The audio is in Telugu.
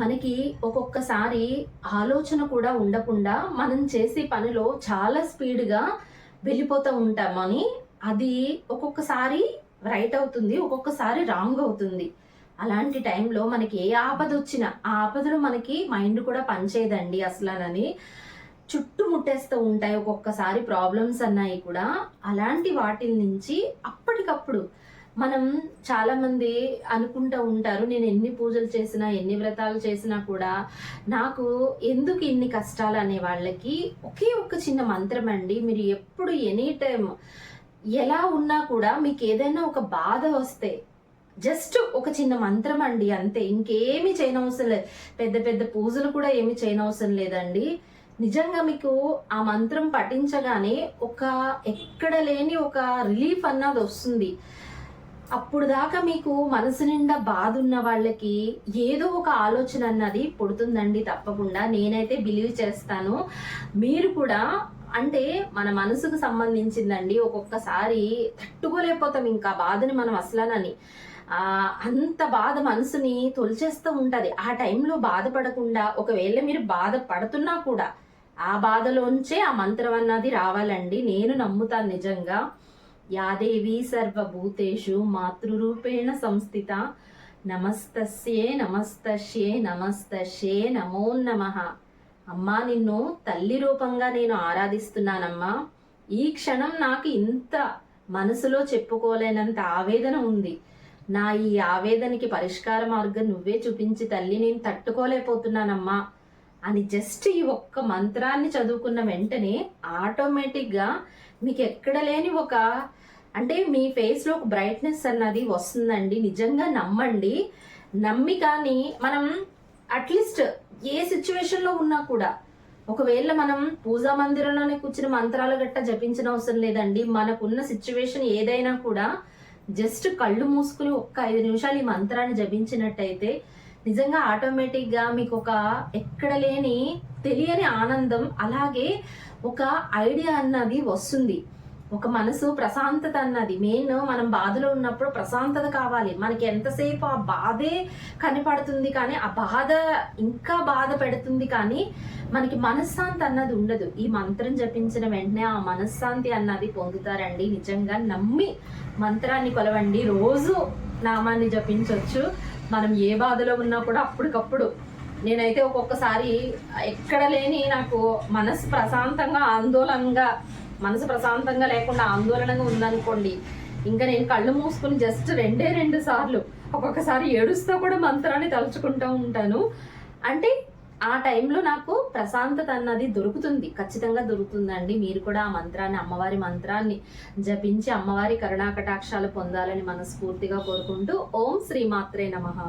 మనకి ఒక్కొక్కసారి ఆలోచన కూడా ఉండకుండా మనం చేసే పనిలో చాలా స్పీడ్గా వెళ్ళిపోతూ ఉంటామని అది ఒక్కొక్కసారి రైట్ అవుతుంది ఒక్కొక్కసారి రాంగ్ అవుతుంది. అలాంటి టైంలో మనకి ఏ ఆపద వచ్చినా ఆ ఆపదలో మనకి మైండ్ కూడా పనిచేయదండి అసలనని. చుట్టుముట్టేస్తూ ఉంటాయి ఒక్కొక్కసారి ప్రాబ్లమ్స్ అన్నాయి కూడా. అలాంటి వాటి నుంచి అప్పటికప్పుడు మనం చాలా మంది అనుకుంటూ ఉంటారు నేను ఎన్ని పూజలు చేసినా ఎన్ని వ్రతాలు చేసినా కూడా నాకు ఎందుకు ఇన్ని కష్టాలు అనే వాళ్ళకి ఒకే ఒక్క చిన్న మంత్రం అండి. మీరు ఎప్పుడు ఎనీ టైం ఎలా ఉన్నా కూడా మీకు ఏదైనా ఒక బాధ వస్తే జస్ట్ ఒక చిన్న మంత్రం అండి అంతే. ఇంకేమీ చేయనవసరం లేదు. పెద్ద పెద్ద పూజలు కూడా ఏమి చేయనవసరం లేదండి. నిజంగా మీకు ఆ మంత్రం పఠించగానే ఒక ఎక్కడ లేని ఒక రిలీఫ్ అన్నది వస్తుంది. అప్పుడు దాకా మీకు మనసు నిండా బాధ ఉన్న వాళ్ళకి ఏదో ఒక ఆలోచన అన్నది పుడుతుందండి తప్పకుండా. నేనైతే బిలీవ్ చేస్తాను. మీరు కూడా అంటే మన మనసుకు సంబంధించిందండి ఒక్కొక్కసారి తట్టుకోలేకపోతాం ఇంకా బాధని మనం అసలనని. అంత బాధ మనసుని తొలిచేస్తూ ఉంటుంది. ఆ టైంలో బాధపడకుండా ఒకవేళ మీరు బాధపడుతున్నా కూడా ఆ బాధలోంచే ఆ మంత్రం అన్నది రావాలండి. నేను నమ్ముతాను నిజంగా. యాదేవి సర్వభూతేషు మాతృరూపేణ సంస్థిత. నమస్తస్యే నమస్తస్యే నమస్తస్యే నమో నమః. అమ్మా నిన్ను తల్లి రూపంగా నేను ఆరాధిస్తున్నానమ్మా. ఈ క్షణం నాకు ఇంత మనసులో చెప్పుకోలేనంత ఆవేదన ఉంది. నా ఈ ఆవేదనకి పరిష్కార మార్గం నువ్వే చూపించి తల్లి నేను తట్టుకోలేకపోతున్నానమ్మా. అని జస్ట్ ఈ ఒక్క మంత్రాన్ని చదువుకున్న వెంటనే ఆటోమేటిక్గా మీకు ఎక్కడ లేని ఒక అంటే మీ ఫేస్లో ఒక బ్రైట్నెస్ అన్నది వస్తుందండి. నిజంగా నమ్మండి. నమ్మి కానీ మనం అట్లీస్ట్ ఏ సిచ్యువేషన్లో ఉన్నా కూడా ఒకవేళ మనం పూజా మందిరంలోనే కూర్చుని మంత్రాలు గట్ట జపించిన అవసరం లేదండి. మనకున్న సిచ్యువేషన్ ఏదైనా కూడా జస్ట్ కళ్ళు మూసుకుని ఒక్క ఐదు నిమిషాలు ఈ మంత్రాన్ని జపించినట్టయితే నిజంగా ఆటోమేటిక్గా మీకు ఒక ఎక్కడ లేని తెలియని ఆనందం అలాగే ఒక ఐడియా అన్నది వస్తుంది. ఒక మనసు ప్రశాంతత అన్నది. మెయిన్ మనం బాధలో ఉన్నప్పుడు ప్రశాంతత కావాలి. మనకి ఎంతసేపు ఆ బాధే కనపడుతుంది కానీ ఆ బాధ ఇంకా బాధ పెడుతుంది కానీ మనకి మనశ్శాంతి అన్నది ఉండదు. ఈ మంత్రం జపించిన వెంటనే ఆ మనశ్శాంతి అన్నది పొందుతారండి. నిజంగా నమ్మి మంత్రాన్ని కొలవండి. రోజు నామాన్ని జపించవచ్చు మనం ఏ బాధలో ఉన్నా కూడా అప్పటికప్పుడు నేనైతే ఒక్కొక్కసారి ఎక్కడ లేని నాకు మనసు ప్రశాంతంగా ఆందోళనగా మనసు ప్రశాంతంగా లేకుండా ఆందోళనగా ఉందనుకోండి ఇంకా నేను కళ్ళు మూసుకుని జస్ట్ రెండే రెండు సార్లు ఒక్కొక్కసారి ఏడుస్తూ కూడా మంత్రాన్ని తలుచుకుంటూ ఉంటాను. అంటే ఆ టైంలో నాకు ప్రశాంతత అన్నది దొరుకుతుంది. ఖచ్చితంగా దొరుకుతుందండి. మీరు కూడా ఆ మంత్రాన్ని అమ్మవారి మంత్రాన్ని జపించి అమ్మవారి కరుణాకటాక్షాలు పొందాలని మనస్ఫూర్తిగా కోరుకుంటూ ఓం శ్రీమాత్రే నమః.